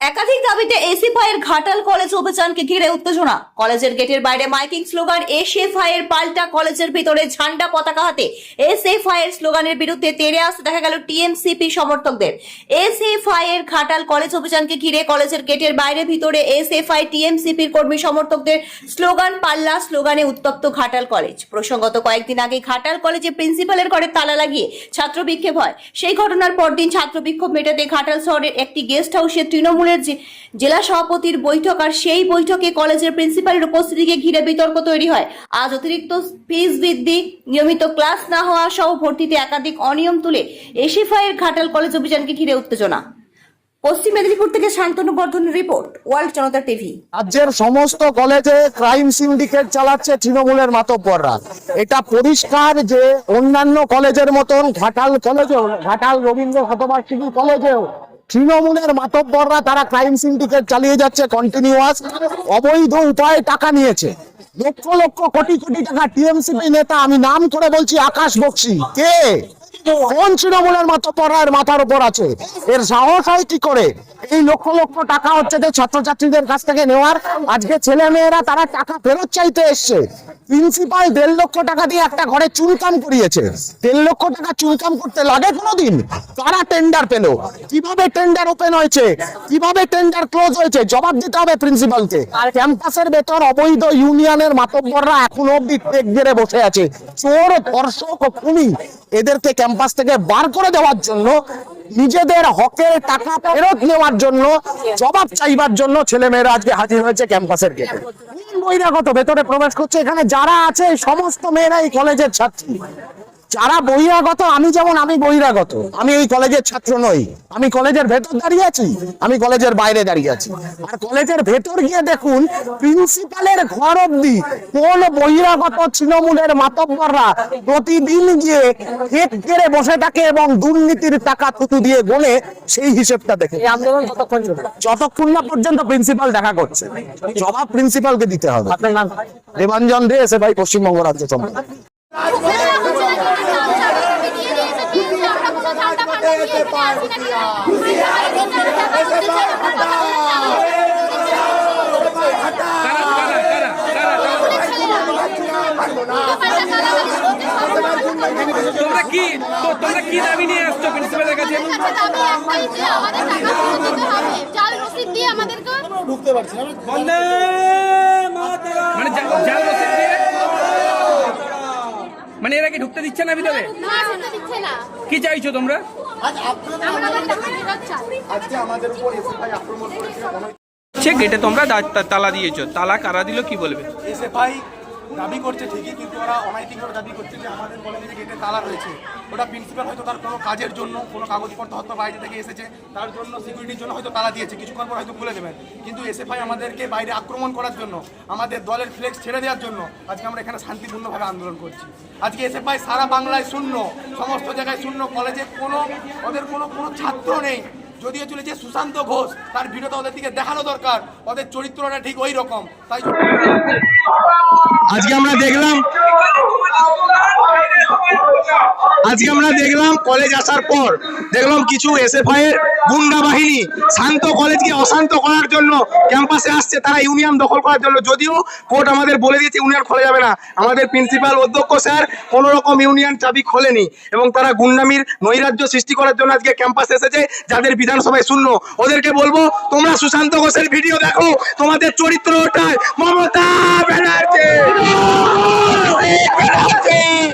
একাধিক দাবিতে এসিফআই এর ঘাটাল কলেজ অভিযানকে ঘিরে উত্তেজনা। কলেজের গেটের বাইরে মাইকিং স্লোগান এসএফআই এর পাল্টা কলেজের ভিতরে ঝান্ডা পতাকা হাতে। এসএফআই এর স্লোগানের বিরুদ্ধে তেড়ে আসতে দেখা গেল টিএমসিপি সমর্থকদের। এসএফআই এর ঘাটাল কলেজ অভিযানকে ঘিরে কলেজের গেটের বাইরে ভিতরে এসএফআই টিএমসিপির কর্মী সমর্থকদের স্লোগান, পাল্লা স্লোগানে উত্তপ্ত ঘাটাল কলেজ। প্রসঙ্গত কয়েকদিন আগে ঘাটাল কলেজে প্রিন্সিপালের ঘরে তালা লাগিয়ে ছাত্র বিক্ষোভ হয়। সেই ঘটনার পরদিন ছাত্র বিক্ষোভ মেটাতে ঘাটাল শহরের একটি গেস্ট হাউসে তৃণমূলের যে- জেলা সভাপতির বৈঠক আর সেই বৈঠকে কলেজের প্রিন্সিপালের উপস্থিতিকে ঘিরে বিতর্ক তৈরি হয়। আজ অতিরিক্ত ফিস বৃদ্ধি, নিয়মিত ক্লাস না হওয়া সহ ভর্তিতে একাধিক অনিয়ম তুলে এসিফাইয়ের ঘাটাল কলেজ অভিযানকে ঘিরে উত্তেজনা। পশ্চিম মেদিনীপুর থেকে Shantanu report, World Janata TV. রাজ্যের সমস্ত কলেজে ক্রাইম সিন্ডিকেট চালাচ্ছে তৃণমূলের মাতব্বররা। এটা পরিষ্কার যে অন্যান্য কলেজের মতন ঘাটাল কলেজেও, ঘাটাল রবীন্দ্র শতবার্ষিকী কলেজেও তৃণমূলের মাতব্বররা তারা ক্রাইম সিন্ডিকেট চালিয়ে যাচ্ছে কন্টিনিউয়াস অবৈধ উপায়ে টাকা নিয়েছে। লক্ষ লক্ষ কোটি কোটি টাকা টিএমসিপি নেতা, আমি নাম করে বলছি আকাশ বক্সি। কে? কোন তৃণমূলের মাতব্বরের মাথার উপর আছে। এর সাহস হয় কি করে? এই লক্ষ লক্ষ টাকা হচ্ছে যে ছাত্রছাত্রীদের কাছ থেকে নেওয়ার। আজকে ছেলে মেয়েরা তারা টাকা ফেরত চাইতে এসছে। প্রিন্সিপাল দেড় লক্ষ টাকা দিয়ে একটা ঘরে চুলকাম করিয়েছে। দেড় লক্ষ টাকা চুনকাম করতে লাগে কোনোদিন? তারা টেন্ডার পেল? কীভাবে টেন্ডার ওপেন হয়েছে? কীভাবে টেন্ডার ক্লোজ হয়েছে? জবাব দিতে হবে প্রিন্সিপালকে ক্যাম্পাসের ভেতর অবৈধ ইউনিয়নের মাতব্বররা এখনও অব্দি টেক বসে আছে। চোর, ধর্ষক, খুনি। এদেরকে ক্যাম্পাস থেকে বার করে দেওয়ার জন্য, নিজেদের হকের টাকা ফেরত নেওয়ার জন্য, জবাব চাইবার জন্য ছেলেমেয়েরা আজকে হাজির হয়েছে ক্যাম্পাসের গেটে বহিরাগত ভেতরে প্রবেশ করছে। এখানে যারা আছে সমস্ত মেয়েরা এই কলেজের ছাত্রী। যারা বহিরাগত আমি যেমন আমি বহিরাগত। আমি এই কলেজের ছাত্র নই। আমি কলেজের ভেতর দাঁড়িয়ে আছি। আমি কলেজের বাইরে দাঁড়িয়ে আছি। আর কলেজের ভেতর গিয়ে দেখুন প্রিন্সিপালের ঘর অব্দি কোন বহিরাগত তৃণমূলের মাতব্বররা প্রতিদিন গিয়ে কেক কেড়ে বসে থাকে এবং দুর্নীতির টাকা থুতু দিয়ে গোলে সেই হিসেবটা দেখে। আন্দোলন কতক্ষণ যতক্ষণ না পর্যন্ত প্রিন্সিপাল দেখা করছে জবাব প্রিন্সিপালকে দিতে হবে। আপনার নাম? দেবাঞ্জন দে এসে ভাই পশ্চিমবঙ্গ রাজ্য সম্পাদক। তোমরা কি তোমরা কি দাবি নিয়ে আসছো প্রিন্সিপালের কাছে? বন্দে মাতরম মানে জাল রসিদ দিয়ে মানে এরা কি ঢুকতে দিচ্ছে না ভিতরে? কি চাইছো তোমরা? সে গেটে তোমরা তালা দিয়েছ। তালা কারা দিল কি বলবে? এসএফআই দাবি করছে ঠিকই, কিন্তু ওরা অনৈতিকভাবে দাবি করছে যে আমাদের কলেজে গেটে তালা রয়েছে। ওটা প্রিন্সিপাল হয়তো তার কোনো কাজের জন্য কোনো কাগজপত্র হয়তো বাইরে থেকে এসেছে, তার জন্য সিকিউরিটির জন্য হয়তো তালা দিয়েছে, কিছুক্ষণ পর হয়তো খুলে দেবেন। কিন্তু এসএফআই আমাদেরকে বাইরে আক্রমণ করার জন্য, আমাদের দলের ফ্লেক্স ছেড়ে দেওয়ার জন্য আজকে আমরা এখানে শান্তিপূর্ণভাবে আন্দোলন করছি। আজকে এসএফআই সারা বাংলায় শূন্য, সমস্ত জায়গায় শূন্য, কলেজে কোনো, ওদের কোনো কোনো ছাত্র নেই। যদিও চলেছে সুশান্ত ঘোষ, তার ভিডিওটা ওদের দিকে দেখানো দরকার। ওদের চরিত্রটা ঠিক ওই রকম। তাই আজকে আমরা দেখলাম, আজকে আমরা দেখলাম কলেজ আসার পর দেখলাম কিছু এসএফআই এর গুন্ডা বাহিনী শান্ত কলেজকে অশান্ত করার জন্য ক্যাম্পাসে আসছে, তারা ইউনিয়ন দখল করার জন্য। যদিও কোর্ট আমাদের বলে দিয়েছে ইউনিয়ন খোলা যাবে না। আমাদের প্রিন্সিপাল অধ্যক্ষ স্যার কোন রকম ইউনিয়ন চাবি খোলেনি এবং তারা গুন্ডামির নৈরাজ্য সৃষ্টি করার জন্য আজকে ক্যাম্পাসে এসেছে, যাদের বিধানসভায় শূন্য। ওদেরকে বলব, তোমরা সুশান্ত ঘোষের ভিডিও দেখো, তোমাদের চরিত্র ওটাই। মমতা ব্যানার্জি!